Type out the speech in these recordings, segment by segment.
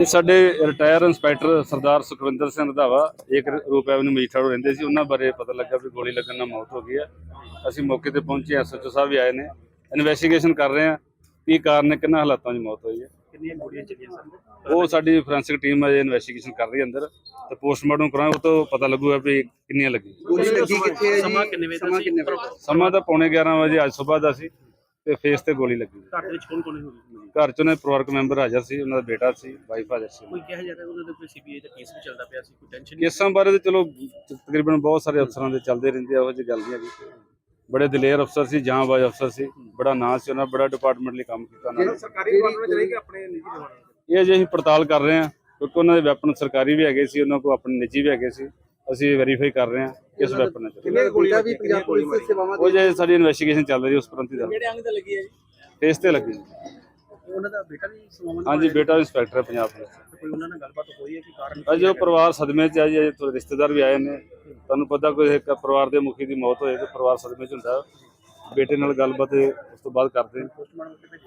ਸਾਡੇ retire inspector Sardar Sukhwinder Singh Randhawa ਇੱਕ Roop avenue Majitha road ਰਹਿੰਦੇ ਸੀ ਉਹਨਾਂ ਬਾਰੇ ਪਤਾ ਲੱਗਾ ਵੀ ਗੋਲੀ ਲੱਗਣ ਨਾਲ ਮੌਤ ਹੋ ਗਈ ਹੈ। ਅਸੀਂ ਮੌਕੇ ਤੇ ਪਹੁੰਚੇ ਐਸਐਚਓ ਸਾਹਿਬ ਵੀ ਆਏ ਨੇ ਇਨਵੈਸਟੀਗੇਸ਼ਨ ਕਰ ਰਹੇ ਹਾਂ ਕੀ ਕਾਰਨ ਹੈ ਕਿੰਨਾ ਹਾਲਾਤਾਂ 'ਚ ਮੌਤ ਹੋਈ ਹੈ। ਕਿੰਨੀਆਂ ਗੋਲੀਆਂ ਚੱਲੀਆਂ ਸਨ? ਉਹ ਸਾਡੀ ਫੋਰੈਂਸਿਕ ਟੀਮ ਅਜੇ ਇਨਵੈਸਟੀਗੇਸ਼ਨ ਕਰ ਰਹੀ ਹੈ ਅੰਦਰ ਤੇ ਪੋਸਟਮਾਰਟਮ ਕਰਾਂਗੇ ਉਹ ਤੋਂ ਪਤਾ ਲੱਗੂਗਾ ਵੀ ਕਿੰਨੀਆਂ ਲੱਗੀਆਂ। ਗੋਲੀ ਲੱਗੀ ਕਿੱਥੇ ਹੈ ਜੀ? ਸਮਾਂ ਕਿੰਨੇ ਵਜੇ ਦਾ ਸਮਾਂ ਸੀ? ਕਿੰਨੇ ਵਜੇ ਸਮਾਂ ਤਾਂ ਪੌਣੇ 11 ਵਜੇ ਅੱਜ ਸਵੇਰ ਦਾ ਸੀ। ਤੇ ਫੇਸ ਤੇ ਗੋਲੀ ਲੱਗੀ ਘਰ ਦੇ ਵਿੱਚ ਕੌਣ ਕੌਣ ਹੋਈ ਘਰ 'ਚ ਉਹਨੇ ਪਰਿਵਾਰਕ ਮੈਂਬਰ ਹਾਜ਼ਰ ਸੀ ਉਹਨਾਂ ਦਾ ਬੇਟਾ ਸੀ ਵਾਈਫ ਹਾਜ਼ਰ ਸੀ। ਕੋਈ ਕਿਹਾ ਜਾਂਦਾ ਉਹਦੇ ਕੋਈ ਸੀਬੀਆਈ ਦਾ ਕੇਸ ਵੀ ਚੱਲਦਾ ਪਿਆ ਸੀ ਕੋਈ ਟੈਨਸ਼ਨ ਕੇਸਾਂ ਬਾਰੇ ਤਾਂ ਚਲੋ ਤਕਰੀਬਨ ਬਹੁਤ ਸਾਰੇ ਅਫਸਰਾਂ ਦੇ ਚੱਲਦੇ ਰਹਿੰਦੇ ਆ ਉਹ ਜਿਹੀ ਗੱਲ ਨਹੀਂ ਹੈਗੀ। ਬੜੇ ਦਲੇਰ ਅਫਸਰ ਸੀ ਜਾਂਬਾਜ਼ ਅਫਸਰ ਸੀ ਬੜਾ ਨਾਂ ਸੀ ਉਹਨਾਂ ਬੜਾ ਡਿਪਾਰਟਮੈਂਟ ਲਈ ਕੰਮ ਕੀਤਾ ਉਹਨਾਂ ਨੇ। ਸਰਕਾਰੀ ਡਿਪਾਰਟਮੈਂਟ ਕਿ ਆਪਣੇ ਨਿੱਜੀ ਡਿਪਾਰਟਮੈਂਟ ਇਹ ਜੇ ਅਸੀਂ ਪੜਤਾਲ ਕਰ ਰਹੇ ਹਾਂ ਕਿਉਂਕਿ ਉਹਨਾਂ ਦੇ ਵੈਪਨ ਸਰਕਾਰੀ ਵੀ ਹੈਗੇ ਸੀ ਉਹਨਾਂ ਕੋਲ ਆਪਣੇ ਨਿੱਜੀ ਵੀ ਹੈਗੇ ਸੀ। ਅਸੀਂ ਵੈਰੀਫਾਈ ਕਰ ਰਹੇ ਹਾਂ ਕਿਸ ਵੈਪਨ ਨਾਲ। ਕਿੰਨੇ ਗੋਲੀਆਂ ਵੀ ਪੰਜਾਬ ਪੁਲਿਸ ਦੀ ਸੇਵਾਵਾਂ ਉਹ ਜੇ ਸਾਡੀ ਇਨਵੈਸਟੀਗੇਸ਼ਨ ਚੱਲ ਰਹੀ ਹੈ ਉਸ ਪ੍ਰੰਤੀ ਦਾ। ਕਿਹੜੇ ਅੰਗ ਤੇ ਲੱਗੀ ਹੈ ਜੀ? ਫੇਸ ਤੇ ਲੱਗੀ ਉਹਨਾਂ ਦਾ ਬੇਟਾ ਵੀ ਸਮਾਨ ਹਾਂਜੀ ਬੇਟਾ ਇੰਸਪੈਕਟਰ ਹੈ ਪੰਜਾਬ ਪੁਲਿਸ ਦਾ। ਕੋਈ ਉਹਨਾਂ ਨਾਲ ਗੱਲਬਾਤ ਹੋਈ ਹੈ ਕਿ ਕਾਰਨ ਅਜੇ ਉਹ ਪਰਿਵਾਰ ਸਦਮੇ 'ਚ ਹੈ ਜੀ ਅਜੇ ਥੋੜੇ ਰਿਸ਼ਤੇਦਾਰ ਵੀ ਆਏ ਨੇ। ਤੁਹਾਨੂੰ ਪਤਾ ਕੋਈ ਇੱਕ ਪਰਿਵਾਰ ਦੇ ਮੁਖੀ ਦੀ ਮੌਤ ਹੋਏ ਤੇ ਪਰਿਵਾਰ ਸਦਮੇ 'ਚ ਹੁੰਦਾ। ਬੇਟੇ ਨਾਲ ਗੱਲਬਾਤ ਉਸ ਤੋਂ ਬਾਅਦ ਕਰਦੇ ਹਾਂ।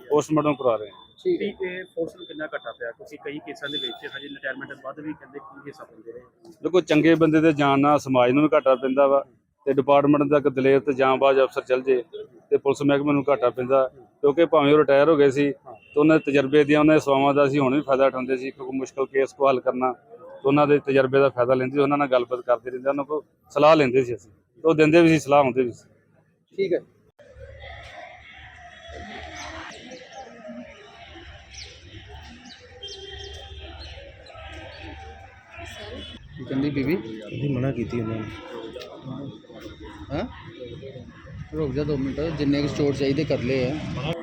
ਪੋਸਟਮਾਰਟਮ ਤੇ ਕਰਾ ਰਹੇ ਹਾਂ। ਠੀਕ ਇਹ ਫੋਰਸ ਨੂੰ ਕਿੰਨਾ ਘਟਾ ਪਿਆ? ਕਿਉਂਕਿ ਕਈ ਕੇਸਾਂ ਦੇ ਵਿੱਚ ਹਜੇ ਰਿਟਾਇਰਮੈਂਟ ਤੋਂ ਬਾਅਦ ਵੀ ਕਹਿੰਦੇ ਕੀ ਹਿੱਸਾ ਪਾਉਂਦੇ ਰਹੇ? ਦੇਖੋ ਚੰਗੇ ਬੰਦੇ ਦੇ ਜਾਣ ਨਾਲ ਸਮਾਜ ਨੂੰ ਵੀ ਘਾਟਾ ਪੈਂਦਾ ਵਾ ਤੇ ਡਿਪਾਰਟਮੈਂਟ ਦਾ ਇੱਕ ਦਲੇਰ ਤੇ ਜਾਂਬਾਜ਼ ਅਫਸਰ ਚੱਲ ਜੇ ਤੇ ਪੁਲਿਸ ਮਹਿਕਮੇ ਨੂੰ ਘਾਟਾ ਪੈਂਦਾ। ਕਿਉਂਕਿ ਭਾਵੇਂ ਉਹ ਰਿਟਾਇਰ ਹੋ ਗਏ ਸੀ ਤੇ ਉਹਨਾਂ ਦੇ ਤਜਰਬੇ ਦੀਆਂ ਉਹਨਾਂ ਦੇ ਸੇਵਾਵਾਂ ਦਾ ਅਸੀਂ ਹੁਣ ਵੀ ਫਾਇਦਾ ਉਠਾਉਂਦੇ ਸੀ ਕਿਉਂਕਿ ਮੁਸ਼ਕਲ ਕੇਸ ਕੋ ਹੱਲ ਕਰਨਾ ਤੇ ਉਹਨਾਂ ਦੇ ਤਜਰਬੇ ਦਾ ਫਾਇਦਾ ਲੈਂਦੇ ਸੀ ਉਹਨਾਂ ਨਾਲ ਗੱਲਬਾਤ ਕਰਦੇ ਰਹਿੰਦੇ ਉਹਨਾਂ ਕੋਲ ਸਲਾਹ ਲੈਂਦੇ ਸੀ ਅਸੀਂ। ਤੇ ਉਹ ਦਿੰਦੇ ਵੀ ਸੀ ਸਲਾਹ ਹੁੰਦੇ ਵੀ ਸੀ। ਠੀਕ ਹੈ। ਕੀ ਕਹਿੰਦੀ ਬੀਬੀ? ਇਹਦੀ ਮਨਾ ਕੀਤੀ ਉਹਨਾਂ ਨੇ। ਹਾਂ? ਰੁਕ ਜਾ 2 ਮਿੰਟ ਜਿੰਨੇ ਕੁ ਸਟੋਰ ਚਾਹੀਦੇ ਕਰ ਲਏ ਆ।